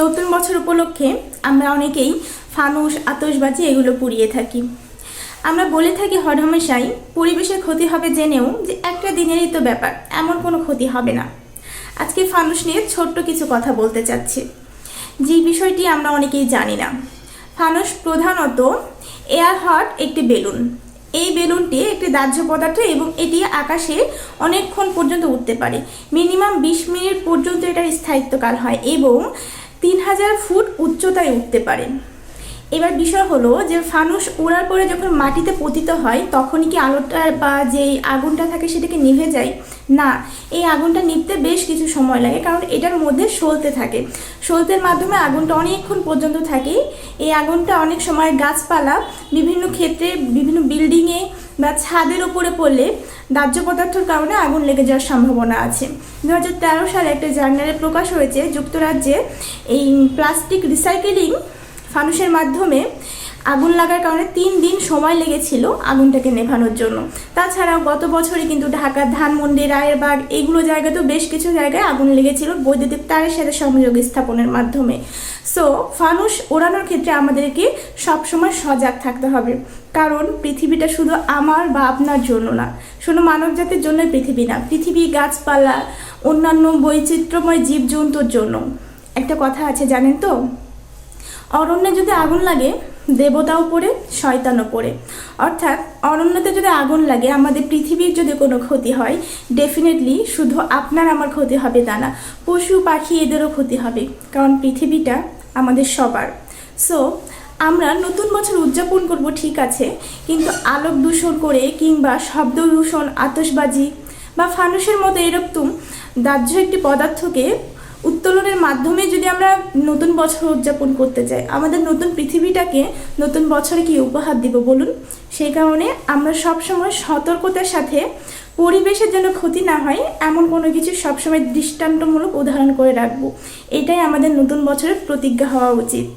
নতুন বছর উপলক্ষে আমরা অনেকেই ফানুস, আতশবাজি এগুলো পুড়িয়ে থাকি। আমরা বলে থাকি হরহামেশাই, পরিবেশের ক্ষতি হবে জেনেও যে একটা দিনেরই তো ব্যাপার, এমন কোনো ক্ষতি হবে না। আজকে ফানুস নিয়ে ছোট্ট কিছু কথা বলতে চাচ্ছি। যে বিষয়টি আমরা অনেকেই জানি না। ফানুস প্রধানত এয়ার হট একটি বেলুন। এই বেলুনটি একটি দাহ্য পদার্থ এবং এটি আকাশে অনেকক্ষণ পর্যন্ত উঠতে পারে। মিনিমাম বিশ মিনিট পর্যন্ত এটার স্থায়িত্বকাল হয় এবং তিন হাজার ফুট উচ্চতায় উঠতে পারে। এবার বিষয় হলো যে ফানুস ওড়ার পরে যখন মাটিতে পতিত হয়, তখনই কি আলোটা বা যে আগুনটা থাকে সেটাকে নিভে যায়? না, এই আগুনটা নিভতে বেশ কিছু সময় লাগে, কারণ এটার মধ্যে সলতে থাকে। সলতের মাধ্যমে আগুনটা অনেকক্ষণ পর্যন্ত থাকে। এই আগুনটা অনেক সময় গাছপালা, বিভিন্ন ক্ষেত্রে, বিভিন্ন বিল্ডিংয়ে বা ছাদের উপরে পড়লে দাহ্য পদার্থের কারণে আগুন লেগে যাওয়ার সম্ভাবনা আছে। দু হাজার তেরো সালে একটা জার্নালে প্রকাশ হয়েছে যুক্তরাজ্যে এই প্লাস্টিক রিসাইকেলিং ফানুসের মাধ্যমে আগুন লাগার কারণে তিন দিন সময় লেগেছিল আগুনটাকে নেভানোর জন্য। তাছাড়াও গত বছরে কিন্তু ঢাকা ধানমন্ডি রায়েরবাগ এইগুলো জায়গাতেও বেশ কিছু জায়গায় আগুন লেগেছিল বৈদ্যুতিক তারের সাথে সংযোগ স্থাপনের মাধ্যমে। সো ফানুস ওড়ানোর ক্ষেত্রে আমাদেরকে সবসময় সজাগ থাকতে হবে। কারণ পৃথিবীটা শুধু আমার বা আপনার জন্য না, শুধু মানব জাতির জন্যই পৃথিবী না, পৃথিবী, গাছপালা, অন্যান্য বৈচিত্র্যময় জীবজন্তুর জন্য। একটা কথা আছে জানেন তো? অরণ্যে যদি আগুন লাগে দেবতাও পড়ে, শয়তানও পড়ে। অর্থাৎ অরণ্যতে যদি আগুন লাগে, আমাদের পৃথিবীর যদি কোনো ক্ষতি হয় ডেফিনেটলি শুধু আপনার আমার ক্ষতি হবে তা না, পশু, পাখি এদেরও ক্ষতি হবে, কারণ পৃথিবীটা আমাদের সবার। সো আমরা নতুন বছর উদযাপন করব, ঠিক আছে, কিন্তু আলোক দূষণ করে কিংবা শব্দ দূষণ, আতশবাজি বা ফানুসের মতো এরকম দাহ্য একটি পদার্থকে উত্তোলনের মাধ্যমে যদি আমরা নতুন বছর উদযাপন করতে চাই, আমাদের নতুন পৃথিবীটাকে নতুন বছরে কি উপহার দিব বলুন? সেই কারণে আমরা সবসময় সতর্কতার সাথে পরিবেশের জন্য ক্ষতি না হয়, এমন কোনো কিছু সবসময় দৃষ্টান্তমূলক উদাহরণ করে রাখব। এটাই আমাদের নতুন বছরের প্রতিজ্ঞা হওয়া উচিত।